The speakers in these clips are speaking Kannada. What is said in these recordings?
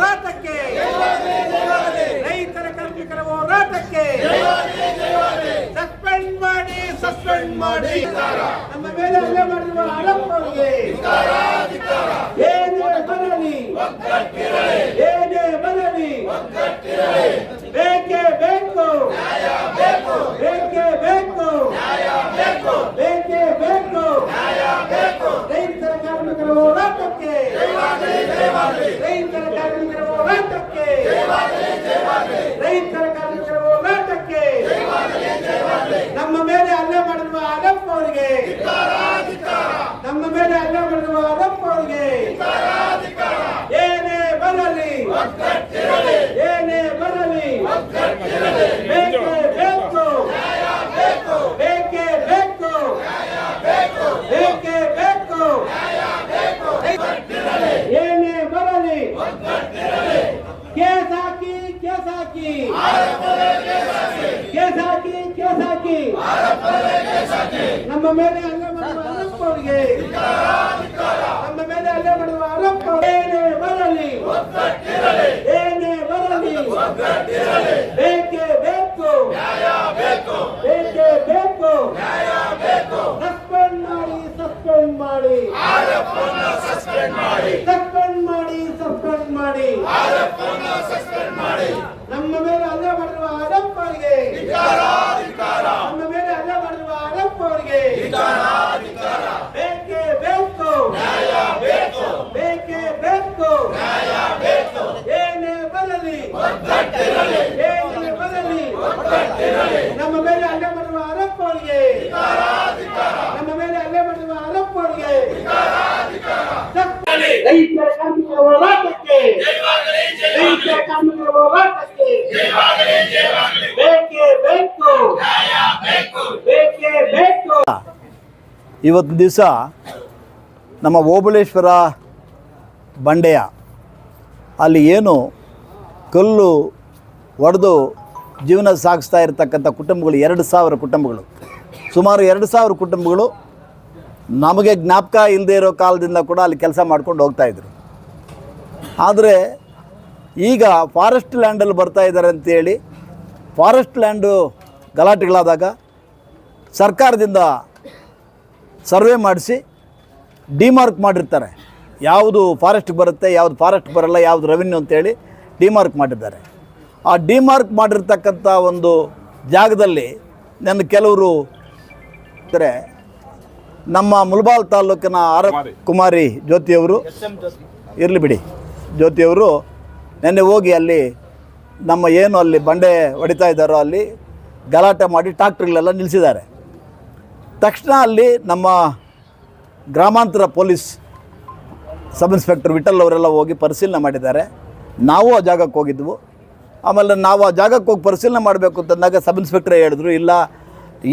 ಹೋರಾಟಕ್ಕೆ. ರೈತರ ಕಾರ್ಮಿಕರ ಹೋರಾಟಕ್ಕೆ. ಸಸ್ಪೆಂಡ್ ಮಾಡಿ ಸಸ್ಪೆಂಡ್ ಮಾಡಿ. ನಮ್ಮ ಮೇಲೆ ಹಲ್ಲೆ ಮಾಡಿರುವ ಆರೋಪಗಳಿಗೆ ಏನೇ ಬರಲಿ ಏನೇ ಬರಲಿ ನಮ್ಮ ಮೇಲೆ ಹಲ್ಲೆ ಮಾಡುವ ಅರಪ್ಪ ಅವರಿಗೆ. ನಮ್ಮ ಮೇಲೆ ಹಲ್ಲೆ ಮಾಡುವ ಅರಪ್ಪ ಏನೇ ಬರಲಿ. ಏನೇ ಬರಲಿ. ಬೇಕೇ ಬೇಕು. ಬೇಕೇ ಬೇಕು. ಸಸ್ಪೆಂಡ್ ಮಾಡಿ ಸಸ್ಪೆಂಡ್ ಮಾಡಿ. ಸಸ್ಪೆಂಡ್ ಮಾಡಿ ಸಸ್ಪೆಂಡ್ ಮಾಡಿ. ಸಸ್ಪೆಂಡ್ ಮೇಲೆ ಹಲ್ಲೆ ಮಾಡಿರುವ ಅರಪ್ಪ ಅವರಿಗೆ ನಮ್ಮ ಮೇಲೆ ಹಲ್ಲೆ ಮಾಡಿರುವ ಅರಪ್ಪ ಅವರಿಗೆ ಬೇಕೇ ಬೇಕು ಬೇಕೇ ಬೇಕು ಏನೇ ಬರಲಿ ಏನೇ ಬರಲಿ ನಮ್ಮ ಮೇಲೆ ಹಲ್ಲೆ ಮಾಡುವ ಅರಪ್ಪ ಅವರಿಗೆ. ನಮ್ಮ ಮೇಲೆ ಹಲ್ಲೆ ಮಾಡುವ ಅರಪ್ಪ ಅವರಿಗೆ. ರೈತರ ಕಾರ್ಮಿಕರ ಹೋರಾಟಕ್ಕೆ. ರೈತರ ಕಾರ್ಮಿಕರ ಹೋರಾಟಕ್ಕೆ. ಬೇಕೇ ಬೇಕು. ಬೇಕೇ ಬೇಕು. ಇವತ್ತು ದಿವಸ ನಮ್ಮ ಓಬಳೇಶ್ವರ ಬಂಡೆಯ ಅಲ್ಲಿ ಏನು ಕಲ್ಲು ಒಡೆದು ಜೀವನ ಸಾಗಿಸ್ತಾ ಇರತಕ್ಕಂಥ ಕುಟುಂಬಗಳು ಎರಡು ಸಾವಿರ ಕುಟುಂಬಗಳು. ಸುಮಾರು ಎರಡು ಸಾವಿರ ಕುಟುಂಬಗಳು ನಮಗೆ ಜ್ಞಾಪಕ ಇಲ್ಲದೆ ಇರೋ ಕಾಲದಿಂದ ಕೂಡ ಅಲ್ಲಿ ಕೆಲಸ ಮಾಡ್ಕೊಂಡು ಹೋಗ್ತಾಯಿದ್ರು ಆದರೆ ಈಗ ಫಾರೆಸ್ಟ್ ಲ್ಯಾಂಡಲ್ಲಿ ಬರ್ತಾ ಇದ್ದಾರೆ ಅಂತೇಳಿ ಫಾರೆಸ್ಟ್ ಲ್ಯಾಂಡು ಗಲಾಟೆಗಳಾದಾಗ ಸರ್ಕಾರದಿಂದ ಸರ್ವೆ ಮಾಡಿಸಿ ಡಿಮಾರ್ಕ್ ಮಾಡಿರ್ತಾರೆ. ಯಾವುದು ಫಾರೆಸ್ಟ್ ಬರುತ್ತೆ, ಯಾವುದು ಫಾರೆಸ್ಟ್ ಬರಲ್ಲ, ಯಾವುದು ರೆವಿನ್ಯೂ ಅಂತೇಳಿ ಡಿಮಾರ್ಕ್ ಮಾಡಿದ್ದಾರೆ. ಆ ಡಿಮಾರ್ಕ್ ಮಾಡಿರ್ತಕ್ಕಂಥ ಒಂದು ಜಾಗದಲ್ಲಿ ನನ್ನ ಕೆಲವರು ಅಂದರೆ ನಮ್ಮ ಮುಲ್ಬಾಲ್ ತಾಲೂಕಿನ ಆರ ಕುಮಾರಿ. ಜ್ಯೋತಿಯವರು ಇರಲಿ ಬಿಡಿ. ಜ್ಯೋತಿಯವರು ನೆನ್ನೆ ಹೋಗಿ ಅಲ್ಲಿ ನಮ್ಮ ಏನು ಅಲ್ಲಿ ಬಂಡೆ ಹೊಡಿತಾ ಇದ್ದಾರೋ ಅಲ್ಲಿ ಗಲಾಟೆ ಮಾಡಿ ಟ್ರಾಕ್ಟ್ರಿಗಳೆಲ್ಲ ನಿಲ್ಲಿಸಿದ್ದಾರೆ. ತಕ್ಷಣ ಅಲ್ಲಿ ನಮ್ಮ ಗ್ರಾಮಾಂತರ ಪೊಲೀಸ್ ಸಬ್ ಇನ್ಸ್ಪೆಕ್ಟರ್ ವಿಠಲ್ ಅವರೆಲ್ಲ ಹೋಗಿ ಪರಿಶೀಲನೆ ಮಾಡಿದ್ದಾರೆ. ನಾವು ಆ ಜಾಗಕ್ಕೆ ಹೋಗಿದ್ವು. ಆಮೇಲೆ ನಾವು ಆ ಜಾಗಕ್ಕೆ ಹೋಗಿ ಪರಿಶೀಲನೆ ಮಾಡಬೇಕು ಅಂತಂದಾಗ ಸಬ್ ಇನ್ಸ್ಪೆಕ್ಟ್ರೇ ಹೇಳಿದ್ರು, ಇಲ್ಲ,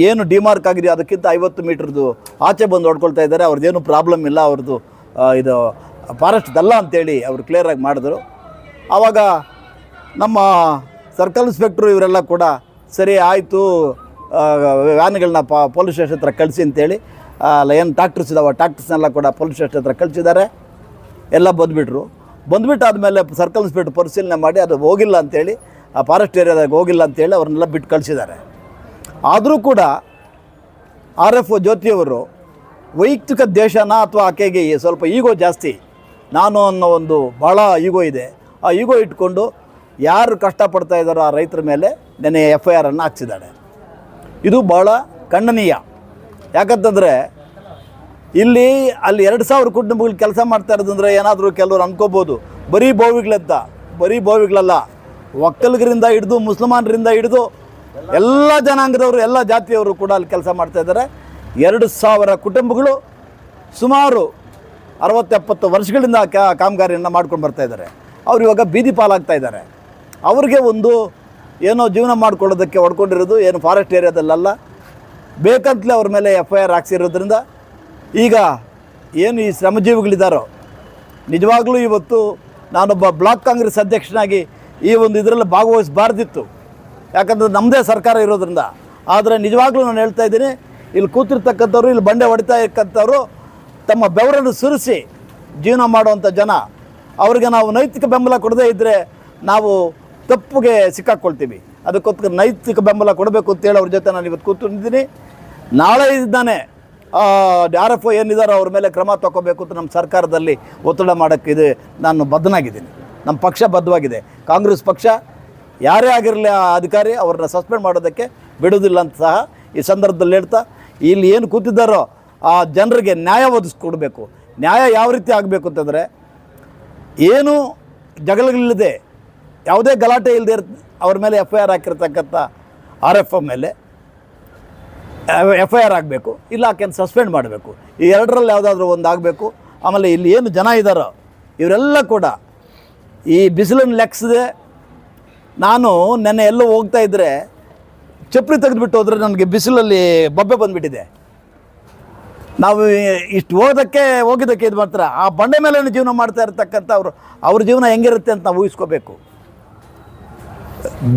ಏನು ಡಿಮಾರ್ಕ್ ಆಗಿದೆ ಅದಕ್ಕಿಂತ ಐವತ್ತು ಮೀಟ್ರದ್ದು ಆಚೆ ಬಂದು ಹೊಡ್ಕೊಳ್ತಾ ಇದ್ದಾರೆ, ಅವ್ರದ್ದೇನು ಪ್ರಾಬ್ಲಮ್ ಇಲ್ಲ, ಅವ್ರದ್ದು ಇದು ಫಾರೆಸ್ಟ್ದಲ್ಲ ಅಂತೇಳಿ ಅವರು ಕ್ಲಿಯರಾಗಿ ಮಾಡಿದ್ರು. ಆವಾಗ ನಮ್ಮ ಸರ್ಕಲ್ ಇನ್ಸ್ಪೆಕ್ಟ್ರು ಇವರೆಲ್ಲ ಕೂಡ ಸರಿ ಆಯಿತು ವ್ಯಾನ್ಗಳನ್ನ ಪ ಪೊಲೀಸ್ ಸ್ಟೇಷನ್ ಹತ್ರ ಕಳಿಸಿ ಅಂತೇಳಿ ಏನು ಟ್ಯಾಕ್ಟರ್ಸ್ ಇದಾವೆ ಟ್ಯಾಕ್ಟರ್ಸ್ನೆಲ್ಲ ಕೂಡ ಪೊಲೀಸ್ ಸ್ಟೇಷನ್ ಹತ್ರ ಕಳಿಸಿದ್ದಾರೆ. ಎಲ್ಲ ಬಂದುಬಿಟ್ರು. ಬಂದುಬಿಟ್ಟು ಆದಮೇಲೆ ಸರ್ಕಲ್ ಇನ್ಸ್ಪೆಕ್ಟರ್ ಪರಿಶೀಲನೆ ಮಾಡಿ ಅದು ಹೋಗಿಲ್ಲ ಅಂತೇಳಿ, ಆ ಫಾರೆಸ್ಟ್ ಏರಿಯಾದಾಗ ಹೋಗಿಲ್ಲ ಅಂತೇಳಿ ಅವ್ರನ್ನೆಲ್ಲ ಬಿಟ್ಟು ಕಳಿಸಿದ್ದಾರೆ. ಆದರೂ ಕೂಡ ಆರ್ ಎಫ್ ಒ ಜ್ಯೋತಿಯವರು ವೈಯಕ್ತಿಕ ದೇಶನ ಅಥವಾ ಆಕೆಗೆ ಸ್ವಲ್ಪ ಈಗೋ ಜಾಸ್ತಿ, ನಾನು ಅನ್ನೋ ಒಂದು ಭಾಳ ಈಗೋ ಇದೆ. ಆ ಈಗೋ ಇಟ್ಕೊಂಡು ಯಾರು ಕಷ್ಟಪಡ್ತಾ ಇದ್ದಾರೋ ಆ ರೈತರ ಮೇಲೆ ನೆನೆ ಎಫ್ ಐ ಆರನ್ನು ಹಾಕ್ಸಿದ್ದಾಳೆ ಇದು ಭಾಳ ಖಂಡನೀಯ. ಯಾಕಂತಂದರೆ ಇಲ್ಲಿ ಅಲ್ಲಿ ಎರಡು ಸಾವಿರ ಕುಟುಂಬಗಳು ಕೆಲಸ ಮಾಡ್ತಾ ಇರೋದಂದ್ರೆ ಏನಾದರೂ ಕೆಲವರು ಅನ್ಕೋಬೋದು. ಬರೀ ಬೋವಿಗಳದ್ದ, ಬರೀ ಬೋವಿಗಳಲ್ಲ. ಒಕ್ಕಲಿಗರಿಂದ ಹಿಡಿದು, ಮುಸಲ್ಮಾನರಿಂದ ಹಿಡಿದು ಎಲ್ಲ ಜನಾಂಗದವರು, ಎಲ್ಲ ಜಾತಿಯವರು ಕೂಡ ಅಲ್ಲಿ ಕೆಲಸ ಮಾಡ್ತಾ ಇದ್ದಾರೆ. ಎರಡು ಸಾವಿರ ಕುಟುಂಬಗಳು ಸುಮಾರು ಅರವತ್ತೆಪ್ಪತ್ತು ವರ್ಷಗಳಿಂದ ಕಾಮಗಾರಿಯನ್ನು ಮಾಡ್ಕೊಂಡು ಬರ್ತಾ ಇದ್ದಾರೆ. ಅವ್ರು ಇವಾಗ ಬೀದಿ ಪಾಲಾಗ್ತಾ ಇದ್ದಾರೆ. ಅವ್ರಿಗೆ ಒಂದು ಏನೋ ಜೀವನ ಮಾಡ್ಕೊಳ್ಳೋದಕ್ಕೆ ಹೊಡ್ಕೊಂಡಿರೋದು ಏನು ಫಾರೆಸ್ಟ್ ಏರಿಯಾದಲ್ಲಲ್ಲ ಬೇಕಂತಲೇ ಅವ್ರ ಮೇಲೆ ಎಫ್ ಐ ಆರ್ ಹಾಕ್ಸಿರೋದ್ರಿಂದ ಈಗ ಏನು ಈ ಶ್ರಮಜೀವಿಗಳಿದ್ದಾರೋ, ನಿಜವಾಗ್ಲೂ ಇವತ್ತು ನಾನೊಬ್ಬ ಬ್ಲಾಕ್ ಕಾಂಗ್ರೆಸ್ ಅಧ್ಯಕ್ಷನಾಗಿ ಈ ಒಂದು ಇದರಲ್ಲಿ ಭಾಗವಹಿಸಬಾರ್ದಿತ್ತು. ಯಾಕಂದ್ರೆ ನಮ್ಮದೇ ಸರ್ಕಾರ ಇರೋದ್ರಿಂದ. ಆದರೆ ನಿಜವಾಗ್ಲೂ ನಾನು ಹೇಳ್ತಾ ಇದ್ದೀನಿ, ಇಲ್ಲಿ ಕೂತಿರ್ತಕ್ಕಂಥವ್ರು, ಇಲ್ಲಿ ಬಂಡೆ ಹೊಡಿತಾ ಇರ್ತಕ್ಕಂಥವ್ರು, ತಮ್ಮ ಬೆವರನ್ನು ಸುರಿಸಿ ಜೀವನ ಮಾಡುವಂಥ ಜನ. ಅವರಿಗೆ ನಾವು ನೈತಿಕ ಬೆಂಬಲ ಕೊಡದೇ ಇದ್ದರೆ ನಾವು ತಪ್ಪಿಗೆ ಸಿಕ್ಕಾಕ್ಕೊಳ್ತೀವಿ ಅದಕ್ಕೋಸ್ಕರ ನೈತಿಕ ಬೆಂಬಲ ಕೊಡಬೇಕು ಅಂತೇಳಿ ಅವ್ರ ಜೊತೆ ನಾನು ಇವತ್ತು ಕೂತ್ಕೊಂಡಿದ್ದೀನಿ. ನಾಳೆ ಇದ್ದಾನೆ ಆರ್ ಎಫ್ ಒ ಏನಿದಾರೋ ಅವ್ರ ಮೇಲೆ ಕ್ರಮ ತಗೋಬೇಕು ಅಂತ ನಮ್ಮ ಸರ್ಕಾರದಲ್ಲಿ ಒತ್ತಡ ಮಾಡೋಕ್ಕೆ ಇದು ನಾನು ಬದ್ಧನಾಗಿದ್ದೀನಿ. ನಮ್ಮ ಪಕ್ಷ ಬದ್ಧವಾಗಿದೆ. ಕಾಂಗ್ರೆಸ್ ಪಕ್ಷ ಯಾರೇ ಆಗಿರಲಿ ಆ ಅಧಿಕಾರಿ ಅವ್ರನ್ನ ಸಸ್ಪೆಂಡ್ ಮಾಡೋದಕ್ಕೆ ಬಿಡೋದಿಲ್ಲ ಅಂತ ಸಹ ಈ ಸಂದರ್ಭದಲ್ಲಿ ಹೇಳ್ತಾ, ಇಲ್ಲಿ ಏನು ಕೂತಿದ್ದಾರೋ ಆ ಜನರಿಗೆ ನ್ಯಾಯ ಒದಗಿಸ್ಕೊಡ್ಬೇಕು. ನ್ಯಾಯ ಯಾವ ರೀತಿ ಆಗಬೇಕು ಅಂತಂದರೆ, ಏನು ಜಗಳಗಳಿಲ್ಲದೆ, ಯಾವುದೇ ಗಲಾಟೆ ಇಲ್ಲದೆ ಅವ್ರ ಮೇಲೆ ಎಫ್ ಐ ಆರ್ ಹಾಕಿರ್ತಕ್ಕಂಥ ಆರ್ ಎಫ್ ಮೇಲೆ ಎಫ್ ಐ ಆರ್ ಆಗಬೇಕು, ಇಲ್ಲ ಆಕೆಯನ್ನು ಸಸ್ಪೆಂಡ್ ಮಾಡಬೇಕು. ಈ ಎರಡರಲ್ಲಿ ಯಾವುದಾದ್ರೂ ಒಂದು ಆಗಬೇಕು. ಆಮೇಲೆ ಇಲ್ಲಿ ಏನು ಜನ ಇದ್ದಾರೋ ಇವರೆಲ್ಲ ಕೂಡ ಈ ಬಿಸಿಲನ್ನು ಲೆಕ್ಸದೆ ನಾನು ನೆನ್ನೆ ಎಲ್ಲೋ ಹೋಗ್ತಾ ಇದ್ದರೆ ಚಪ್ಪಲಿ ತೆಗೆದುಬಿಟ್ಟು ಹೋದರೆ ನನಗೆ ಬಿಸಿಲಲ್ಲಿ ಬೊಬ್ಬೆ ಬಂದುಬಿಟ್ಟಿದೆ. ನಾವು ಇಷ್ಟು ಹೋಗೋದಕ್ಕೆ ಹೋಗಿದ್ದಕ್ಕೆ ಇದು ಮಾಡ್ತಾರೆ? ಆ ಬಂಡೆ ಮೇಲೆ ಜೀವನ ಮಾಡ್ತಾ ಇರ್ತಕ್ಕಂಥ ಅವರು, ಅವ್ರ ಜೀವನ ಹೆಂಗಿರುತ್ತೆ ಅಂತ ನಾವು ಊಹಿಸ್ಕೋಬೇಕು.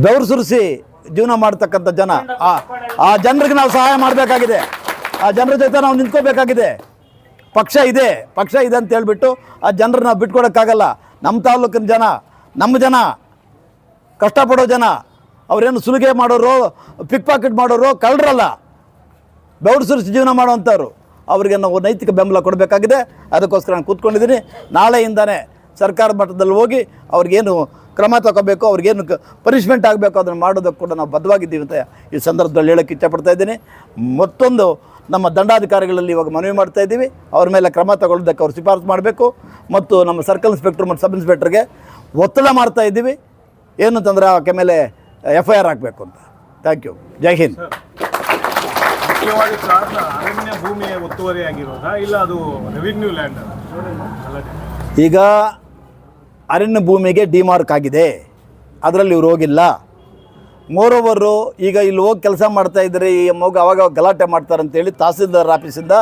ಬೆವರು ಸುರಿಸಿ ಜೀವನ ಮಾಡ್ತಕ್ಕಂಥ ಜನ. ಆ ಜನರಿಗೆ ನಾವು ಸಹಾಯ ಮಾಡಬೇಕಾಗಿದೆ. ಆ ಜನರ ಜೊತೆ ನಾವು ನಿಂತ್ಕೋಬೇಕಾಗಿದೆ. ಪಕ್ಷ ಇದೆ ಪಕ್ಷ ಇದೆ ಅಂತ ಹೇಳ್ಬಿಟ್ಟು ಆ ಜನರನ್ನ ನಾವು ಬಿಟ್ಕೊಡೋಕ್ಕಾಗಲ್ಲ. ನಮ್ಮ ತಾಲೂಕಿನ ಜನ, ನಮ್ಮ ಜನ, ಕಷ್ಟಪಡೋ ಜನ, ಅವರೇನು ಸುಲಿಗೆ ಮಾಡೋರು ಪಿಕ್ ಪಾಕೆಟ್ ಮಾಡೋರು ಕಳ್ಳರಲ್ಲ. ಬೆವರು ಸುರಿಸಿ ಜೀವನ ಮಾಡುವಂಥವ್ರು. ಅವರಿಗೆ ನಾವು ನೈತಿಕ ಬೆಂಬಲ ಕೊಡಬೇಕಾಗಿದೆ. ಅದಕ್ಕೋಸ್ಕರ ನಾನು ಕೂತ್ಕೊಂಡಿದ್ದೀನಿ. ನಾಳೆಯಿಂದನೇ ಸರ್ಕಾರ ಮಟ್ಟದಲ್ಲಿ ಹೋಗಿ ಅವ್ರಿಗೇನು ಕ್ರಮ ತಗೋಬೇಕು ಅವ್ರಿಗೇನು ಪನಿಷ್ಮೆಂಟ್ ಆಗಬೇಕು ಅದನ್ನು ಮಾಡೋದಕ್ಕೆ ಕೂಡ ನಾವು ಬದ್ಧವಾಗಿದ್ದೀವಿ ಅಂತ ಈ ಸಂದರ್ಭದಲ್ಲಿ ಹೇಳೋಕ್ಕೆ ಇಷ್ಟಪಡ್ತಾ ಇದ್ದೀನಿ. ಮತ್ತೊಂದು ನಮ್ಮ ದಂಡಾಧಿಕಾರಿಗಳಲ್ಲಿ ಇವಾಗ ಮನವಿ ಮಾಡ್ತಾ ಇದ್ದೀವಿ. ಅವ್ರ ಮೇಲೆ ಕ್ರಮ ತಗೊಳ್ಳೋದಕ್ಕೆ ಅವ್ರು ಶಿಫಾರಸು ಮಾಡಬೇಕು. ಮತ್ತು ನಮ್ಮ ಸರ್ಕಲ್ ಇನ್ಸ್ಪೆಕ್ಟರ್ ಮತ್ತು ಸಬ್ ಇನ್ಸ್ಪೆಕ್ಟ್ರಿಗೆ ಒತ್ತಡ ಮಾಡ್ತಾ ಇದ್ದೀವಿ. ಏನು ಅಂತಂದರೆ ಆಕೆ ಮೇಲೆ ಎಫ್ ಐ ಆರ್ ಹಾಕಬೇಕು ಅಂತ. ಥ್ಯಾಂಕ್ ಯು ಜೈ ಹಿಂದ್ ಮುಖ್ಯವಾಗಿ ಕಾರಣ ಅರಣ್ಯ ಭೂಮಿಯ ಒತ್ತುವರಿ ಆಗಿರೋದಾ ಇಲ್ಲ ಅದು ರೆವಿನ್ಯೂ ಲ್ಯಾಂಡ್ ಈಗ ಅರಣ್ಯ ಭೂಮಿಗೆ ಡಿಮಾರ್ಕ್ ಆಗಿದೆ. ಅದರಲ್ಲಿ ಇವ್ರು ಹೋಗಿಲ್ಲ. ಮೋರೋವರು ಈಗ ಇಲ್ಲಿ ಹೋಗಿ ಕೆಲಸ ಮಾಡ್ತಾ ಇದ್ದಾರೆ, ಈ ಮಗು ಅವಾಗ ಗಲಾಟೆ ಮಾಡ್ತಾರೆ ಅಂತೇಳಿ ತಹಸೀಲ್ದಾರ್ ಆಫೀಸಿಂದ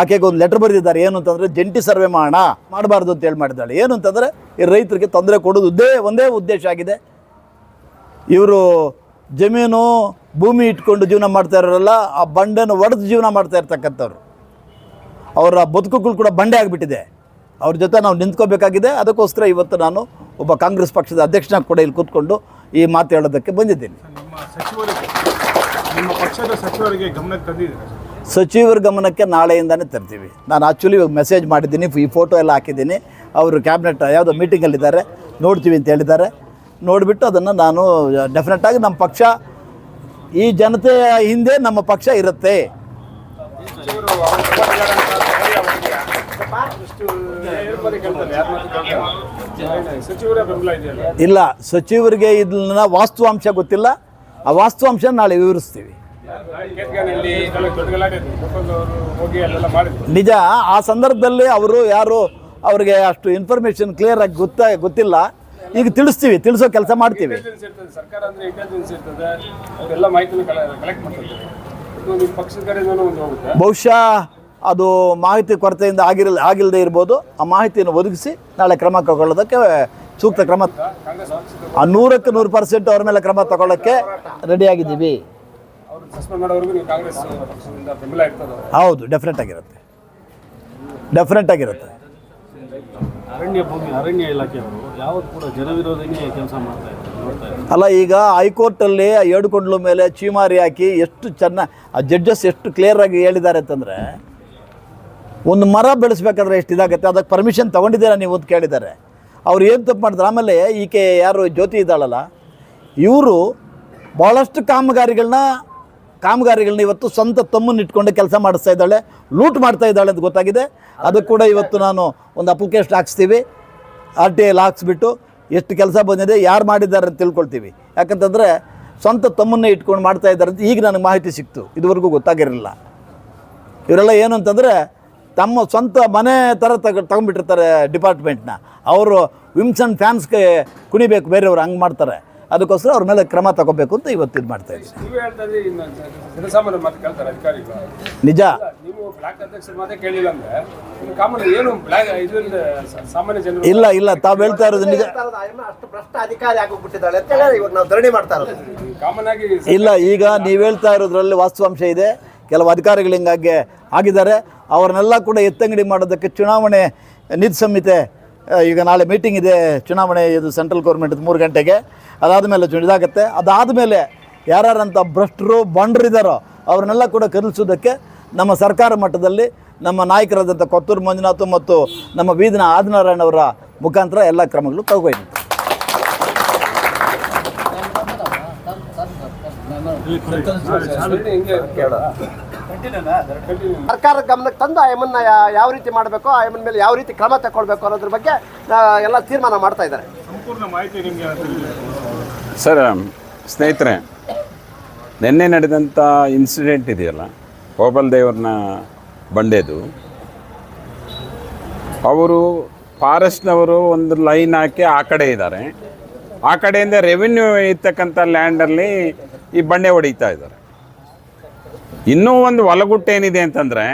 ಆಕೆಗೆ ಒಂದು ಲೆಟ್ರ್ ಬರೆದಿದ್ದಾರೆ. ಏನು ಅಂತಂದರೆ, ಜಂಟಿ ಸರ್ವೆ ಮಾಡೋಣ ಮಾಡಬಾರ್ದು ಅಂತೇಳಿ ಮಾಡಿದ್ದಾಳೆ. ಏನು ಅಂತಂದರೆ, ಈ ರೈತರಿಗೆ ತೊಂದರೆ ಕೊಡೋದು ಉದ್ದೇ ಒಂದೇ ಉದ್ದೇಶ ಆಗಿದೆ. ಇವರು ಜಮೀನು, ಭೂಮಿ ಇಟ್ಕೊಂಡು ಜೀವನ ಮಾಡ್ತಾ ಇರೋರಲ್ಲ, ಆ ಬಂಡೆನ ಒಡೆದು ಜೀವನ ಮಾಡ್ತಾ ಇರ್ತಕ್ಕಂಥವ್ರು. ಅವರ ಬದುಕುಗಳು ಕೂಡ ಬಂಡೆ ಆಗಿಬಿಟ್ಟಿದೆ. ಅವ್ರ ಜೊತೆ ನಾವು ನಿಂತ್ಕೋಬೇಕಾಗಿದೆ. ಅದಕ್ಕೋಸ್ಕರ ಇವತ್ತು ನಾನು ಒಬ್ಬ ಕಾಂಗ್ರೆಸ್ ಪಕ್ಷದ ಅಧ್ಯಕ್ಷನ ಕೂಡ ಇಲ್ಲಿ ಕೂತ್ಕೊಂಡು ಈ ಮಾತು ಹೇಳೋದಕ್ಕೆ ಬಂದಿದ್ದೀನಿ. ಸಚಿವರ ಗಮನಕ್ಕೆ ನಾಳೆಯಿಂದನೇ ತರ್ತೀವಿ. ನಾನು ಆ್ಯಕ್ಚುಲಿ ಇವಾಗ ಮೆಸೇಜ್ ಮಾಡಿದ್ದೀನಿ ಈ ಫೋಟೋ ಎಲ್ಲ ಹಾಕಿದ್ದೀನಿ. ಅವರು ಕ್ಯಾಬಿನೆಟ್ ಯಾವುದೋ ಮೀಟಿಂಗಲ್ಲಿದ್ದಾರೆ ನೋಡ್ತೀವಿ ಅಂತ ಹೇಳಿದ್ದಾರೆ. ನೋಡಿಬಿಟ್ಟು ಅದನ್ನು ನಾನು ಡೆಫಿನೆಟ್ಟಾಗಿ ನಮ್ಮ ಪಕ್ಷ ಈ ಜನತೆಯ ಹಿಂದೆ ನಮ್ಮ ಪಕ್ಷ ಇರುತ್ತೆ. ಇಲ್ಲ ಸಚಿವರಿಗೆ ಇದನ್ನ ವಾಸ್ತವಾಂಶ ಗೊತ್ತಿಲ್ಲ. ಆ ವಾಸ್ತವಾಂಶ ನಾಳೆ ವಿವರಿಸ್ತೀವಿ. ನಿಜ ಆ ಸಂದರ್ಭದಲ್ಲಿ ಅವರು ಯಾರು ಅವ್ರಿಗೆ ಅಷ್ಟು ಇನ್ಫಾರ್ಮೇಶನ್ ಕ್ಲಿಯರ್ ಆಗಿ ಗೊತ್ತ ಗೊತ್ತಿಲ್ಲ. ಈಗ ತಿಳಿಸ್ತೀವಿ ತಿಳಿಸೋ ಕೆಲಸ ಮಾಡ್ತೀವಿ. ಬಹುಶಃ ಅದು ಮಾಹಿತಿ ಕೊರತೆಯಿಂದ ಆಗಿರಲ್ ಆಗಿಲ್ಲದೆ ಇರ್ಬೋದು ಆ ಮಾಹಿತಿಯನ್ನು ಒದಗಿಸಿ ನಾಳೆ ಕ್ರಮ ತಗೊಳ್ಳೋದಕ್ಕೆ ಸೂಕ್ತ ಕ್ರಮ ಆ ನೂರಕ್ಕೆ ನೂರು ಪರ್ಸೆಂಟ್ ಅವ್ರ ಮೇಲೆ ಕ್ರಮ ತಗೊಳ್ಳೋಕ್ಕೆ ರೆಡಿಯಾಗಿದ್ದೀವಿ ಅವರು ಸಸ್ಪೆಂಡ್ ಮಾಡೋವರೆಗೂ ನೀವು ಕಾಂಗ್ರೆಸ್ ಬೆಂಬಲ ಇರ್ತದೆ. ಹೌದು ಡೆಫಿನೆಟ್ ಆಗಿರುತ್ತೆ. ಡೆಫಿನೆಟ್ ಆಗಿರುತ್ತೆ. ಅರಣ್ಯ ಭೂಮಿ ಅರಣ್ಯ ಇಲಾಖೆಯವರು ಯಾವತ್ತು ಕೂಡ ಜನವಿರೋಧಿನೇ ಕೆಲಸ ಮಾಡ್ತಾ ಇದ್ದಾರೆ ನೋಡ್ತಾ ಇದ್ದಾರೆ. ಅಲ್ಲ ಈಗ ಹೈಕೋರ್ಟಲ್ಲಿ ಆ ಏಡುಕೊಂಡ್ಲ ಮೇಲೆ ಚೀಮಾರಿ ಹಾಕಿ ಎಷ್ಟು ಚೆನ್ನ ಆ ಜಡ್ಜಸ್ ಎಷ್ಟು ಕ್ಲಿಯರ್ ಆಗಿ ಹೇಳಿದ್ದಾರೆ ಅಂತಂದರೆ ಒಂದು ಮರ ಬೆಳೆಸ್ಬೇಕಾದ್ರೆ ಎಷ್ಟು ಇದಾಗುತ್ತೆ? ಅದಕ್ಕೆ ಪರ್ಮಿಷನ್ ತೊಗೊಂಡಿದ್ದೀರಾ ನೀವು ಅಂತ ಕೇಳಿದ್ದಾರೆ. ಅವ್ರು ಏನು ತಪ್ಪು ಮಾಡಿದ್ರು? ಆಮೇಲೆ ಈಕೆ ಯಾರು ಜ್ಯೋತಿ ಇದ್ದಾಳಲ್ಲ, ಇವರು ಭಾಳಷ್ಟು ಕಾಮಗಾರಿಗಳನ್ನ ಕಾಮಗಾರಿಗಳನ್ನ ಇವತ್ತು ಸ್ವಂತ ತಮ್ಮನ್ನು ಇಟ್ಕೊಂಡು ಕೆಲಸ ಮಾಡಿಸ್ತಾ ಇದ್ದಾಳೆ, ಲೂಟ್ ಮಾಡ್ತಾ ಇದ್ದಾಳೆ ಅಂತ ಗೊತ್ತಾಗಿದೆ. ಅದಕ್ಕೆ ಕೂಡ ಇವತ್ತು ನಾನು ಒಂದು ಅಪ್ಲಿಕೇಶನ್ ಹಾಕ್ಸ್ತೀವಿ ಆರ್ ಟಿ ಐಲಿ ಹಾಕ್ಸ್ಬಿಟ್ಟು ಎಷ್ಟು ಕೆಲಸ ಬಂದಿದೆ, ಯಾರು ಮಾಡಿದ್ದಾರೆ ಅಂತ ತಿಳ್ಕೊಳ್ತೀವಿ. ಯಾಕಂತಂದರೆ ಸ್ವಂತ ತಮ್ಮನ್ನೇ ಇಟ್ಕೊಂಡು ಮಾಡ್ತಾ ಇದ್ದಾರೆ ಅಂತ ಈಗ ನನಗೆ ಮಾಹಿತಿ ಸಿಕ್ತು, ಇದುವರೆಗೂ ಗೊತ್ತಾಗಿರಲಿಲ್ಲ. ಇವರೆಲ್ಲ ಏನು ಅಂತಂದರೆ ತಮ್ಮ ಸ್ವಂತ ಮನೆ ಥರ ತಗ ತಗೊಂಡ್ಬಿಟ್ಟಿರ್ತಾರೆ ಡಿಪಾರ್ಟ್ಮೆಂಟ್ನ ಅವರು ವಿಮ್ಸನ್ ಫ್ಯಾನ್ಸ್ಗೆ ಕುಣಿಬೇಕು ಬೇರೆಯವರು ಹಂಗೆ ಮಾಡ್ತಾರೆ. ಅದಕ್ಕೋಸ್ಕರ ಅವ್ರ ಮೇಲೆ ಕ್ರಮ ತಗೋಬೇಕು ಅಂತ ಇವತ್ತು ಇದು ಮಾಡ್ತಾ ಇದ್ದೀನಿ. ನಿಜ. ನೀವು ಬ್ಲಾಕ್ ಅಧ್ಯಕ್ಷರ ಮಾತೇ ಕೇಳಿಲ್ಲ ಅಂದ್ರೆ ಕಾಮನ್ ಏನು ಬ್ಲಾಕ್ ಇದರಿಂದ ಸ- ಸಾಮಾನ್ಯ ಇಲ್ಲ ಇಲ್ಲ ತಾವು ಹೇಳ್ತಾ ಇರೋದು ನಿಜ. ಅಷ್ಟು ಭ್ರಷ್ಟ ಅಧಿಕಾರಿ ಆಗೋಗ್ಬಿಟ್ಟಿದ್ದಾಳೆ ಅಂತ ನಾವು ಧರಣಿ ಮಾಡ್ತಾ ಇರೋದು. ಕಾಮನ್ ಆಗಿ ಇಲ್ಲ ಈಗ ನೀವು ಹೇಳ್ತಾ ಇರೋದ್ರಲ್ಲಿ ವಾಸ್ತವಾಂಶ ಇದೆ. ಕೆಲವು ಅಧಿಕಾರಿಗಳು ಹಿಂಗಾಗಿ ಆಗಿದ್ದಾರೆ. ಅವರನ್ನೆಲ್ಲ ಕೂಡ ಎತ್ತಂಗಡಿ ಮಾಡೋದಕ್ಕೆ ಚುನಾವಣೆ ನೀತಿ ಸಂಹಿತೆ ಈಗ ನಾಳೆ ಮೀಟಿಂಗ್ ಇದೆ ಚುನಾವಣೆ ಇದು ಸೆಂಟ್ರಲ್ ಗೌರ್ಮೆಂಟ್ ಮೂರು ಗಂಟೆಗೆ. ಅದಾದ ಮೇಲೆ ಇದಾಗುತ್ತೆ. ಅದಾದಮೇಲೆ ಯಾರ್ಯಾರಂಥ ಭ್ರಷ್ಟರು ಬಂಡ್ರು ಇದ್ದಾರೋ ಅವ್ರನ್ನೆಲ್ಲ ಕೂಡ ಕರೆಸೋದಕ್ಕೆ ನಮ್ಮ ಸರ್ಕಾರ ಮಟ್ಟದಲ್ಲಿ ನಮ್ಮ ನಾಯಕರಾದಂಥ ಕೊತ್ತೂರು ಮಂಜುನಾಥ್ ಮತ್ತು ನಮ್ಮ ಬೀದಿನ ಆದಿನಾರಾಯಣ ಅವರ ಮುಖಾಂತರ ಎಲ್ಲ ಕ್ರಮಗಳು ತಗೋಬೇಕು ಸರ್ಕಾರ ಗಮನಕ್ಕೆ ತಂದು ಆ ಯಾವ ರೀತಿ ಮಾಡಬೇಕು ಆ ಮೇಲೆ ಯಾವ ರೀತಿ ಕ್ರಮ ತಗೊಳ್ಬೇಕು ಅನ್ನೋದ್ರ ಬಗ್ಗೆ ಎಲ್ಲ ತೀರ್ಮಾನ ಮಾಡ್ತಾ ಇದ್ದಾರೆ. ಸರ್ ಸ್ನೇಹಿತರೆ ನಿನ್ನೆ ನಡೆದಂಥ ಇನ್ಸಿಡೆಂಟ್ ಇದೆಯಲ್ಲ ಗೋಪಾಲ್ ದೇವ್ರನ್ನ ಬಂಡೆದು ಅವರು ಫಾರೆಸ್ಟ್ನವರು ಒಂದು ಲೈನ್ ಹಾಕಿ ಆ ಕಡೆ ಇದ್ದಾರೆ. ಆ ಕಡೆಯಿಂದ ರೆವಿನ್ಯೂ ಇರ್ತಕ್ಕಂಥ ಲ್ಯಾಂಡಲ್ಲಿ ಈ ಬಂಡೆ ಹೊಡೀತಾ ಇದ್ದಾರೆ. ಇನ್ನೂ ಒಂದು ಒಲಗುಟ್ಟು ಏನಿದೆ ಅಂತಂದರೆ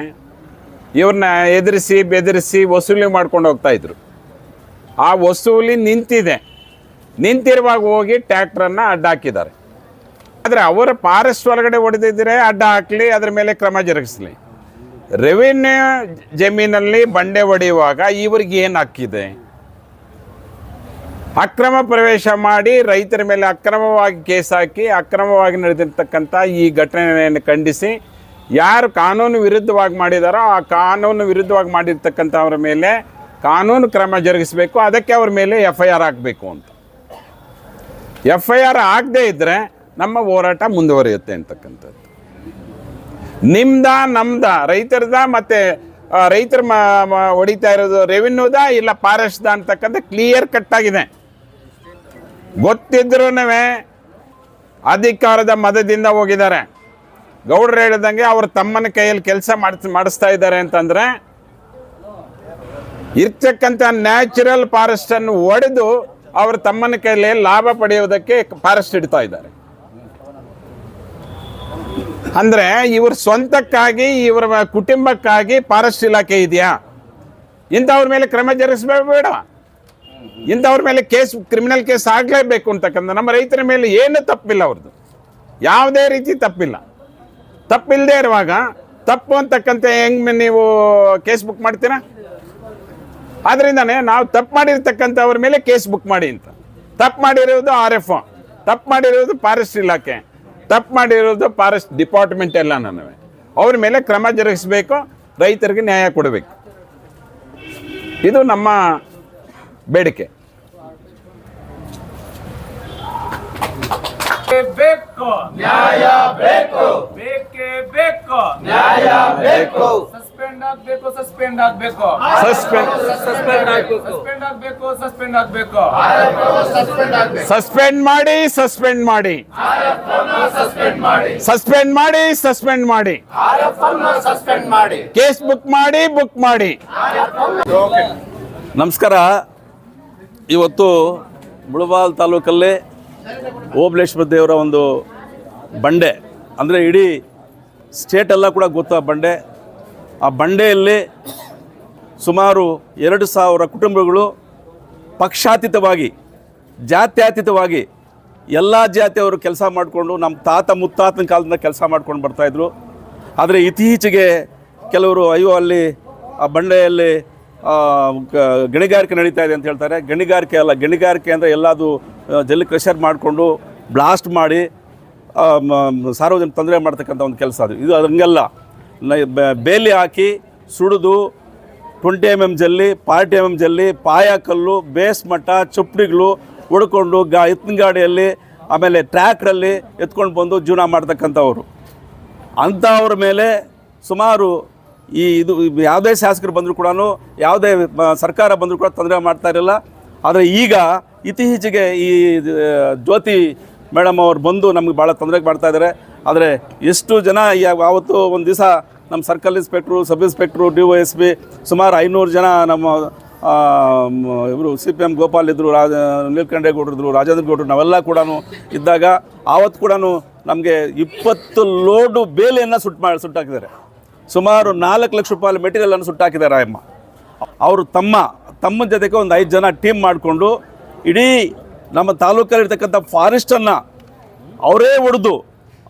ಇವ್ರನ್ನ ಎದುರಿಸಿ, ಬೆದರಿಸಿ ವಸೂಲಿ ಮಾಡ್ಕೊಂಡು ಹೋಗ್ತಾ ಇದ್ರು. ಆ ವಸೂಲಿ ನಿಂತಿದೆ. ನಿಂತಿರುವಾಗ ಹೋಗಿ ಟ್ಯಾಕ್ಟ್ರನ್ನು ಅಡ್ಡ ಹಾಕಿದ್ದಾರೆ. ಆದರೆ ಅವರ ಫಾರೆಸ್ಟ್ ಒಳಗಡೆ ಹೊಡೆದಿದ್ದರೆ ಅಡ್ಡ ಹಾಕಲಿ, ಅದ್ರ ಮೇಲೆ ಕ್ರಮ ಜರುಗಿಸಲಿ. ರೆವಿನ್ಯೂ ಜಮೀನಲ್ಲಿ ಬಂಡೆ ಹೊಡೆಯುವಾಗ ಇವ್ರಿಗೆ ಏನು ಹಾಕಿದೆ ಅಕ್ರಮ ಪ್ರವೇಶ ಮಾಡಿ ರೈತರ ಮೇಲೆ ಅಕ್ರಮವಾಗಿ ಕೇಸ್ ಹಾಕಿ ಅಕ್ರಮವಾಗಿ ನಡೆದಿರ್ತಕ್ಕಂಥ ಈ ಘಟನೆಯನ್ನು ಖಂಡಿಸಿ ಯಾರು ಕಾನೂನು ವಿರುದ್ಧವಾಗಿ ಮಾಡಿದಾರೋ ಆ ಕಾನೂನು ವಿರುದ್ಧವಾಗಿ ಮಾಡಿರ್ತಕ್ಕಂಥವ್ರ ಮೇಲೆ ಕಾನೂನು ಕ್ರಮ ಜರುಗಿಸಬೇಕು. ಅದಕ್ಕೆ ಅವ್ರ ಮೇಲೆ ಎಫ್ ಐ ಆರ್ ಹಾಕಬೇಕು ಅಂತ. ಎಫ್ ಐ ಆರ್ ಆಗದೇ ಇದ್ದರೆ ನಮ್ಮ ಹೋರಾಟ ಮುಂದುವರಿಯುತ್ತೆ ಅಂತಕ್ಕಂಥದ್ದು. ನಿಮ್ದ, ನಮ್ದ, ರೈತರದ ಮತ್ತು ರೈತರ ಹೊಡಿತಾ ಇರೋದು ರೆವಿನ್ಯೂದ ಇಲ್ಲ ಫಾರೆಸ್ಟ್ದ ಅಂತಕ್ಕಂಥ ಕ್ಲಿಯರ್ ಕಟ್ ಆಗಿದೆ. ಗೊತ್ತಿದ್ರೂ ಅಧಿಕಾರದ ಮದದಿಂದ ಹೋಗಿದ್ದಾರೆ. ಗೌಡ್ರು ಹೇಳಿದಂಗೆ ಅವ್ರ ತಮ್ಮನ ಕೈಯಲ್ಲಿ ಕೆಲಸ ಮಾಡಿಸ್, ಮಾಡಿಸ್ತಾ ಇದ್ದಾರೆ ಅಂತಂದರೆ, ಇರ್ತಕ್ಕಂಥ ನ್ಯಾಚುರಲ್ ಫಾರೆಸ್ಟನ್ನು ಒಡೆದು ಅವ್ರ ತಮ್ಮನ ಕೈಯಲ್ಲಿ ಲಾಭ ಪಡೆಯೋದಕ್ಕೆ ಫಾರೆಸ್ಟ್ ಇಡ್ತಾ ಇದ್ದಾರೆ. ಅಂದರೆ ಇವ್ರ ಸ್ವಂತಕ್ಕಾಗಿ, ಇವರ ಕುಟುಂಬಕ್ಕಾಗಿ ಫಾರೆಸ್ಟ್ ಇಲಾಖೆ ಇದೆಯಾ? ಇಂಥವ್ರ ಮೇಲೆ ಕ್ರಮ ಜರುಗಿಸ್ಬೇಕು ಬೇಡ ಇಂಥವ್ರ ಮೇಲೆ ಕೇಸ್ ಕ್ರಿಮಿನಲ್ ಕೇಸ್ ಆಗಲೇಬೇಕು ಅಂತಕ್ಕಂಥ ನಮ್ಮ ರೈತರ ಮೇಲೆ ಏನು ತಪ್ಪಿಲ್ಲ ಅವ್ರದ್ದು. ಯಾವುದೇ ರೀತಿ ತಪ್ಪಿಲ್ಲ. ತಪ್ಪಿಲ್ಲದೆ ಇರುವಾಗ ತಪ್ಪು ಅಂತಕ್ಕಂಥ ಹೆಂಗೆ ನೀವು ಕೇಸ್ ಬುಕ್ ಮಾಡ್ತೀರಾ? ಆದ್ರಿಂದಾನೆ ನಾವು ತಪ್ಪು ಮಾಡಿರ್ತಕ್ಕಂಥವ್ರ ಮೇಲೆ ಕೇಸ್ ಬುಕ್ ಮಾಡಿ ಅಂತ. ತಪ್ಪು ಮಾಡಿರೋದು ಆರ್ ಎಫ್ ತಪ್ಪು ಮಾಡಿರೋದು ಫಾರೆಸ್ಟ್ ಇಲಾಖೆ. ತಪ್ಪು ಮಾಡಿರೋದು ಫಾರೆಸ್ಟ್ ಡಿಪಾರ್ಟ್ಮೆಂಟ್ ಎಲ್ಲ ನನವೆ ಅವ್ರ ಮೇಲೆ ಕ್ರಮ ಜರುಗಿಸಬೇಕು, ರೈತರಿಗೆ ನ್ಯಾಯ ಕೊಡಬೇಕು. ಇದು ನಮ್ಮ ಬೇಡಿಕೆ. ಬೇಕು ನ್ಯಾಯ ಬೇಕು. ಬೇಕೇ ಬೇಕು. ನ್ಯಾಯ ಬೇಕು. ಸಸ್ಪೆಂಡ್ ಆಗ್ಬೇಕು ಸಸ್ಪೆಂಡ್ ಆಗ್ಬೇಕು. ಸಸ್ಪೆಂಡ್. ಸಸ್ಪೆಂಡ್ ಆಗ್ಬೇಕು. ಸಸ್ಪೆಂಡ್ ಆಗ್ಬೇಕು ಸಸ್ಪೆಂಡ್ ಆಗ್ಬೇಕು. ಸಸ್ಪೆಂಡ್ ಮಾಡಿ ಸಸ್ಪೆಂಡ್ ಮಾಡಿ. ಸಸ್ಪೆಂಡ್ ಮಾಡಿ. ಸಸ್ಪೆಂಡ್ ಮಾಡಿ ಸಸ್ಪೆಂಡ್ ಮಾಡಿ. ಸಸ್ಪೆಂಡ್ ಮಾಡಿ. ಕೇಸ್ ಬುಕ್ ಮಾಡಿ ಬುಕ್ ಮಾಡಿ. ನಮಸ್ಕಾರ. ಇವತ್ತು ಮುಳಬಾಲ್ ತಾಲೂಕಲ್ಲಿ ಓಬಳೇಶ್ವರ ದೇವರ ಒಂದು ಬಂಡೆ, ಅಂದರೆ ಇಡೀ ಸ್ಟೇಟೆಲ್ಲ ಕೂಡ ಗೊತ್ತು ಬಂಡೆ. ಆ ಬಂಡೆಯಲ್ಲಿ ಸುಮಾರು ಎರಡು ಸಾವಿರ ಕುಟುಂಬಗಳು ಪಕ್ಷಾತೀತವಾಗಿ, ಜಾತ್ಯಾತೀತವಾಗಿ ಎಲ್ಲ ಜಾತಿಯವರು ಕೆಲಸ ಮಾಡಿಕೊಂಡು ನಮ್ಮ ತಾತ ಮುತ್ತಾತನ ಕಾಲದಿಂದ ಕೆಲಸ ಮಾಡ್ಕೊಂಡು ಬರ್ತಾಯಿದ್ರು ಆದರೆ ಇತ್ತೀಚೆಗೆ ಕೆಲವರು ಅಯ್ಯೋ ಅಲ್ಲಿ ಆ ಬಂಡೆಯಲ್ಲಿ ಗಣಿಗಾರಿಕೆ ನಡೀತಾ ಇದೆ ಅಂತ ಹೇಳ್ತಾರೆ. ಗಣಿಗಾರಿಕೆ ಅಲ್ಲ, ಗಣಿಗಾರಿಕೆ ಅಂದರೆ ಎಲ್ಲದು ಜಲ್ಲಿ ಕ್ರೆಷರ್ ಮಾಡಿಕೊಂಡು ಬ್ಲಾಸ್ಟ್ ಮಾಡಿ ಸಾರ್ವಜನಿಕ ತೊಂದರೆ ಮಾಡ್ತಕ್ಕಂಥ ಒಂದು ಕೆಲಸ ಅದು. ಇದು ಹಂಗಲ್ಲ. ಬೇಲಿ ಹಾಕಿ ಸುಡಿದು ಟ್ವೆಂಟಿ ಎಂ ಎಂ ಜಲ್ಲಿ ಫಾರ್ಟಿ ಎಂ ಎಂ ಜಲ್ಲಿ ಪಾಯಕಲ್ಲು ಬೇಸ್ ಮಟ್ಟ ಚಪ್ಪಡಿಗಳು ಹೊಡ್ಕೊಂಡು ಗಾ, ಎತ್ತಿನ ಗಾಡಿಯಲ್ಲಿ, ಆಮೇಲೆ ಟ್ರ್ಯಾಕ್ರಲ್ಲಿ ಎತ್ಕೊಂಡು ಬಂದು ಜೀವನ ಮಾಡ್ತಕ್ಕಂಥವ್ರು. ಅಂಥವ್ರ ಮೇಲೆ ಸುಮಾರು ಈ ಇದು ಯಾವುದೇ ಶಾಸಕರು ಬಂದರೂ ಕೂಡ ಯಾವುದೇ ಸರ್ಕಾರ ಬಂದರೂ ಕೂಡ ತೊಂದರೆ ಮಾಡ್ತಾ ಇರಲಿಲ್ಲ ಆದರೆ ಈಗ ಇತ್ತೀಚೆಗೆ ಈ ಜ್ಯೋತಿ ಮೇಡಮ್ ಅವ್ರು ಬಂದು ನಮಗೆ ಭಾಳ ತೊಂದರೆ ಮಾಡ್ತಾ ಇದ್ದಾರೆ ಆದರೆ ಎಷ್ಟು ಜನ ಯಾವತ್ತು ಒಂದು ದಿವಸ ನಮ್ಮ circle inspector, sub inspector, D O S P ಸುಮಾರು ಐನೂರು ಜನ ನಮ್ಮ ಇವರು ಸಿ ಪಿ ಎಂ ಗೋಪಾಲ್ ಇದ್ದರು ರಾಜ ನೀಲಕಂಠೇಗೌಡರು ಇದ್ದರು ರಾಜೇಂದ್ರ ಗೌಡರು, ನಾವೆಲ್ಲ ಕೂಡ ಇದ್ದಾಗ ಆವತ್ತು ಕೂಡ ನಮಗೆ ಇಪ್ಪತ್ತು ಲೋಡು ಬೇಲೆಯನ್ನು ಸುಟ್ಟು ಮಾಡಿ ಸುಟ್ಟಾಕಿದ್ದಾರೆ. ಸುಮಾರು ನಾಲ್ಕು ಲಕ್ಷ ರೂಪಾಯಿ ಮೆಟೀರಿಯಲನ್ನು ಸುಟ್ಟಾಕಿದ್ದಾರೆ ಅಮ್ಮ ಅವರು ತಮ್ಮ ತಮ್ಮ ಜೊತೆಗೆ ಒಂದು ಐದು ಜನ ಟೀಮ್ ಮಾಡಿಕೊಂಡು ಇಡೀ ನಮ್ಮ ತಾಲೂಕಲ್ಲಿರ್ತಕ್ಕಂಥ ಫಾರೆಸ್ಟನ್ನು ಅವರೇ ಒಡೆದು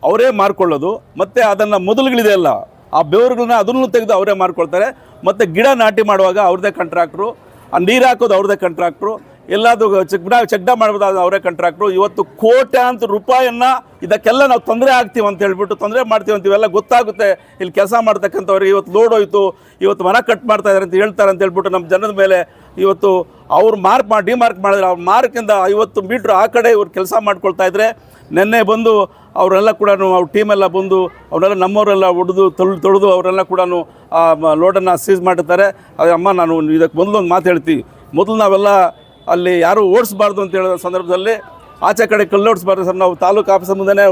ಅವರೇ ಮಾರ್ಕೊಳ್ಳೋದು, ಮತ್ತು ಅದನ್ನು ಮೊದಲುಗಳಿದೆಯಲ್ಲ ಆ ಬೆವರುಗಳನ್ನ ಅದನ್ನು ತೆಗೆದು ಅವರೇ ಮಾರ್ಕೊಳ್ತಾರೆ, ಮತ್ತು ಗಿಡ ನಾಟಿ ಮಾಡುವಾಗ ಅವ್ರದ್ದೇ ಕಾಂಟ್ರಾಕ್ಟ್ರು ಆ ನೀರು ಹಾಕೋದು ಅವ್ರದ್ದೇ ಕಾಂಟ್ರಾಕ್ಟ್ರು ಎಲ್ಲಾದ್ರು ಚೆಕ್ ಚೆಕ್ಡ ಮಾಡ್ಬೋದಾದ ಅವರೇ ಕಾಂಟ್ರಾಕ್ಟ್ರು ಇವತ್ತು ಕೋಟ್ಯಾಂತರ ರೂಪಾಯಿಯನ್ನ ಇದಕ್ಕೆಲ್ಲ ನಾವು ತೊಂದರೆ ಆಗ್ತೀವಿ ಅಂತ ಹೇಳ್ಬಿಟ್ಟು ತೊಂದರೆ ಮಾಡ್ತೀವಿ ಅಂತ ಇವೆಲ್ಲ ಗೊತ್ತಾಗುತ್ತೆ. ಇಲ್ಲಿ ಕೆಲಸ ಮಾಡ್ತಕ್ಕಂಥವ್ರಿಗೆ ಇವತ್ತು ಲೋಡ್ ಹೋಯಿತು. ಇವತ್ತು ಮರ ಕಟ್ ಮಾಡ್ತಾ ಇದ್ದಾರೆ ಅಂತ ಹೇಳ್ತಾರೆ ಅಂತ ಹೇಳ್ಬಿಟ್ಟು ನಮ್ಮ ಜನದ ಮೇಲೆ ಇವತ್ತು ಅವ್ರು ಮಾರ್ಕ್ ಮಾಡಿ ಡಿಮಾರ್ಕ್ ಮಾಡಿದ್ರೆ ಅವ್ರ ಮಾರ್ಕಿಂದ ಐವತ್ತು ಮೀಟ್ರ್ ಆ ಕಡೆ ಇವ್ರು ಕೆಲಸ ಮಾಡ್ಕೊಳ್ತಾ ಇದ್ದರೆ ನಿನ್ನೆ ಬಂದು ಅವರೆಲ್ಲ ಕೂಡ ಅವ್ರ ಟೀಮೆಲ್ಲ ಬಂದು ಅವರೆಲ್ಲ ನಮ್ಮವರೆಲ್ಲ ಹೊಡೆದು ತೊಳೆದು ತೊಳೆದು ಅವರೆಲ್ಲ ಕೂಡ ಆ ಲೋಡನ್ನು ಸೀಸ್ ಮಾಡಿರ್ತಾರೆ. ಅದೇ ಅಮ್ಮ, ನಾನು ಇದಕ್ಕೆ ಮೊದಲು ಒಂದು ಮಾತು ಹೇಳ್ತೀವಿ ಮೊದಲು ನಾವೆಲ್ಲ ಅಲ್ಲಿ ಯಾರು ಓಡಿಸ್ಬಾರ್ದು ಅಂತ ಹೇಳಿದ ಸಂದರ್ಭದಲ್ಲಿ ಆಚೆ ಕಡೆ ಕಲ್ಲು ಓಡಿಸ್ಬಾರ್ದು ಸರ್. ನಾವು ತಾಲೂಕು ಆಫೀಸ್ ಮುಂದೆನೇ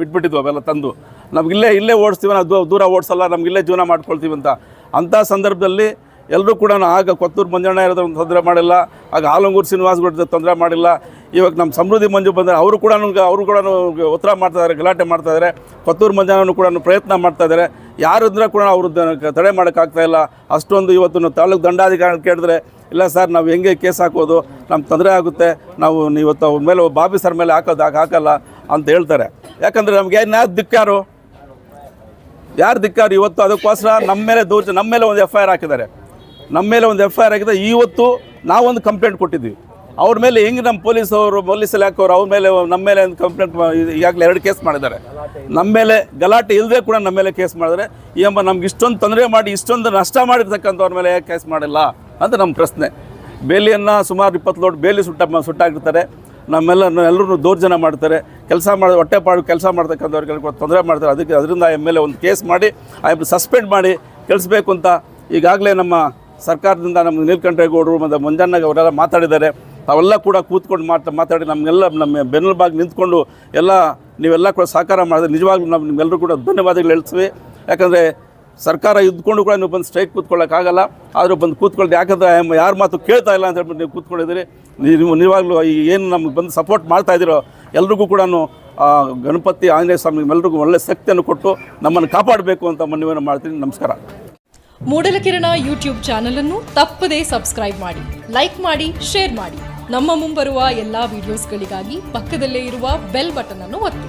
ಬಿಟ್ಬಿಟ್ಟಿದ್ವು ಅವೆಲ್ಲ ತಂದು. ನಮ್ಗೆ ಇಲ್ಲೇ ಓಡಿಸ್ತೀವಿ, ನಾವು ದೂರ ಓಡಿಸಲ್ಲ, ನಮ್ಗೆ ಇಲ್ಲೇ ಜೀವನ ಮಾಡ್ಕೊಳ್ತೀವಿ ಅಂತ. ಅಂಥ ಸಂದರ್ಭದಲ್ಲಿ ಎಲ್ಲರೂ ಕೂಡ ಆಗ ಕೊತ್ತೂರು ಮಂಜಣ್ಣ ಇರೋದ್ರ ತೊಂದರೆ ಮಾಡಿಲ್ಲ, ಆಗ ಆಲಂಗೂರು ಶ್ರೀನಿವಾಸಗೌಡ ತೊಂದರೆ ಮಾಡಿಲ್ಲ. ಇವಾಗ ನಮ್ಮ ಸಮೃದ್ಧಿ ಮಂಜು ಬಂದರೆ ಅವರು ಕೂಡ ಅವರು ಕೂಡ ಒತ್ತಡ ಮಾಡ್ತಾ ಇದ್ದಾರೆ ಗಲಾಟೆ ಮಾಡ್ತಾ ಇದ್ದಾರೆ ಕೊತ್ತೂರು ಮಂಜಣ್ಣನೂ ಕೂಡ ಪ್ರಯತ್ನ ಮಾಡ್ತಾ ಇದ್ದಾರೆ ಯಾರಿದ್ರೆ ಕೂಡ ಅವರು ತಡೆ ಮಾಡೋಕ್ಕಾಗ್ತಾಯಿಲ್ಲ ಅಷ್ಟೊಂದು ಇವತ್ತು ತಾಲೂಕು ದಂಡಾಧಿಕಾರಿ ಕೇಳಿದ್ರೆ ಇಲ್ಲ ಸರ್, ನಾವು ಹೆಂಗೆ ಕೇಸ್ ಹಾಕೋದು? ನಮ್ಗೆ ತೊಂದರೆ ಆಗುತ್ತೆ. ನಾವು ಇವತ್ತು ಅವ್ರ ಮೇಲೆ ಬಾಬಿ ಸರ್ ಮೇಲೆ ಹಾಕೋದು ಹಾಕಿ ಹಾಕಲ್ಲ ಅಂತ ಹೇಳ್ತಾರೆ. ಯಾಕಂದರೆ ನಮ್ಗೆ ಏನು ದಿಕ್ಕಾರು ಯಾರು? ದಿಕ್ಕಾರು ಇವತ್ತು ಅದಕ್ಕೋಸ್ಕರ ನಮ್ಮ ಮೇಲೆ ದೂರ ನಮ್ಮ ಮೇಲೆ ಒಂದು ಎಫ್ ಐ ಆರ್ ಹಾಕಿದ್ದಾರೆ. ನಮ್ಮ ಮೇಲೆ ಒಂದು ಎಫ್ ಐ ಆರ್ ಹಾಕಿದ್ರೆ ಇವತ್ತು ನಾವೊಂದು ಕಂಪ್ಲೇಂಟ್ ಕೊಟ್ಟಿದ್ವಿ. ಅವ್ರ ಮೇಲೆ ಹೆಂಗೆ ನಮ್ಮ ಪೊಲೀಸವರು ಪೊಲೀಸ್ ಇಲಾಖೆಯವರು ಅವ್ರ ಮೇಲೆ, ನಮ್ಮ ಮೇಲೆ ಒಂದು ಕಂಪ್ಲೇಂಟ್ ಈಗಾಗಲೇ ಎರಡು ಕೇಸ್ ಮಾಡಿದ್ದಾರೆ. ನಮ್ಮ ಮೇಲೆ ಗಲಾಟೆ ಇಲ್ಲದೆ ಕೂಡ ನಮ್ಮ ಮೇಲೆ ಕೇಸ್ ಮಾಡಿದರೆ ಈ ಎಂಬ ನಮ್ಗೆ ಇಷ್ಟೊಂದು ತೊಂದರೆ ಮಾಡಿ, ಇಷ್ಟೊಂದು ನಷ್ಟ ಮಾಡಿರ್ತಕ್ಕಂಥವ್ರ ಮೇಲೆ ಕೇಸ್ ಮಾಡಿಲ್ಲ? ಅಂತ ನಮ್ಮ ಪ್ರಶ್ನೆ. ಬೇಲಿಯನ್ನು ಸುಮಾರು ಇಪ್ಪತ್ತು ಲೋಟ್ ಬೇಲಿ ಸುಟ್ಟ ಸುಟ್ಟಾಕಿರ್ತಾರೆ ನಮ್ಮೆಲ್ಲ ಎಲ್ಲರೂ ದೌರ್ಜನ್ಯ ಮಾಡ್ತಾರೆ. ಕೆಲಸ ಮಾಡಿ ಹೊಟ್ಟೆಪಾಡು ಕೆಲಸ ಮಾಡ್ತಕ್ಕಂಥವ್ರಿಗೆ ತೊಂದರೆ ಮಾಡ್ತಾರೆ. ಅದಕ್ಕೆ ಅದರಿಂದ ಎಂ ಎಲ್ ಎ ಒಂದು ಕೇಸ್ ಮಾಡಿ, ಆ ಸಸ್ಪೆಂಡ್ ಮಾಡಿ ಕೆಲಸಬೇಕು ಅಂತ ಈಗಾಗಲೇ ನಮ್ಮ ಸರ್ಕಾರದಿಂದ ನಮ್ಮ ನೀಲಕಂಠೇಗೌಡರು ಮತ್ತು ಮಂಜಣ್ಣ ಅವರೆಲ್ಲ ಮಾತಾಡಿದ್ದಾರೆ. ತಾವೆಲ್ಲ ಕೂಡ ಕೂತ್ಕೊಂಡು ಮಾತಾ ಮಾತಾಡಿ, ನಮಗೆಲ್ಲ ನಮ್ಮ ಬೆನ್ನೆಲುಬಾಗಿ ನಿಂತ್ಕೊಂಡು ಎಲ್ಲ ನೀವೆಲ್ಲ ಕೂಡ ಸಹಕಾರ ಮಾಡಿದ್ರೆ ನಿಜವಾಗ್ಲೂ ನಮ್ಮ ನಿಮ್ಮೆಲ್ಲರೂ ಕೂಡ ಧನ್ಯವಾದಗಳು ಹೇಳ್ತೀವಿ. ಯಾಕಂದರೆ ಸರ್ಕಾರ ಇದ್ಕೊಂಡು ಕೂಡ ನೀವು ಬಂದು ಸ್ಟ್ರೈಕ್ ಕೂತ್ಕೊಳ್ಳೋಕ್ಕಾಗಲ್ಲ. ಆದರೂ ಬಂದು ಕೂತ್ಕೊಳ್ಳೋದು ಯಾಕಂದರೆ ಯಾರ ಮಾತು ಕೇಳ್ತಾ ಇಲ್ಲ ಅಂತ ಹೇಳ್ಬಿಟ್ಟು ನೀವು ಕೂತ್ಕೊಂಡಿದ್ದೀರಿ. ನೀವು ನೀವಾಗಲೂ ಏನು ನಮ್ಗೆ ಬಂದು ಸಪೋರ್ಟ್ ಮಾಡ್ತಾ ಇದ್ದೀರೋ ಎಲ್ರಿಗೂ ಕೂಡ ಗಣಪತಿ ಆಂಜನೇಯ ಸ್ವಾಮಿ ಎಲ್ರಿಗೂ ಒಳ್ಳೆ ಶಕ್ತಿಯನ್ನು ಕೊಟ್ಟು ನಮ್ಮನ್ನು ಕಾಪಾಡಬೇಕು ಅಂತ ಮನವಿಯನ್ನು ಮಾಡ್ತೀನಿ. ನಮಸ್ಕಾರ. ಮೂಡಲಕಿರಣ ಯೂಟ್ಯೂಬ್ ಚಾನಲನ್ನು ತಪ್ಪದೇ ಸಬ್ಸ್ಕ್ರೈಬ್ ಮಾಡಿ, ಲೈಕ್ ಮಾಡಿ, ಶೇರ್ ಮಾಡಿ. ನಮ್ಮ ಮುಂಬರುವ ಎಲ್ಲಾ ವಿಡಿಯೋಸ್ಗಳಿಗಾಗಿ ಪಕ್ಕದಲ್ಲೇ ಇರುವ ಬೆಲ್ ಬಟನ್ ಅನ್ನು ಒತ್ತಿ.